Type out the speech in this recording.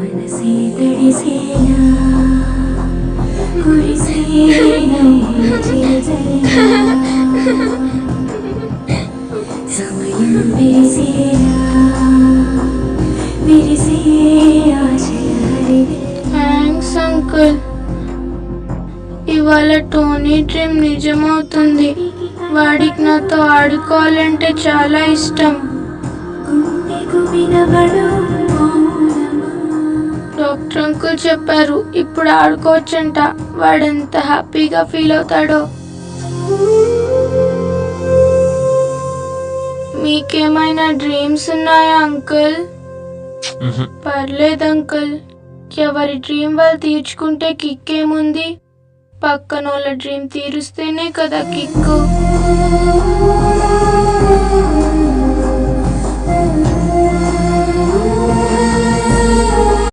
మనసే తడిసేనా కురిసేనా? చిరుజల్లా సమయం విరిసేనా? విరిసే ఆశల హరివే థ్యాంక్స్ అంకుల్. ఇవాళ టోనీ డ్రీమ్ నిజమవుతుంది. వాడికి నాతో ఆడుకోవాలంటే చాలా ఇష్టం. డాక్టర్ అంకుల్ చెప్పారు. ఇప్పుడు ఆడుకోవచ్చంట. వాడు ఎంత హ్యాపీగా ఫీల్ అవుతాడో. మీకేమైనా డ్రీమ్స్ ఉన్నాయా అంకుల్? పర్లేదు అంకుల్. ఎవరి డ్రీమ్ వాళ్ళు తీర్చుకుంటే కిక్ ఏముంది పక్కన వాళ్ళ డ్రీమ్ తీరుస్తేనే కదా కిక్కు.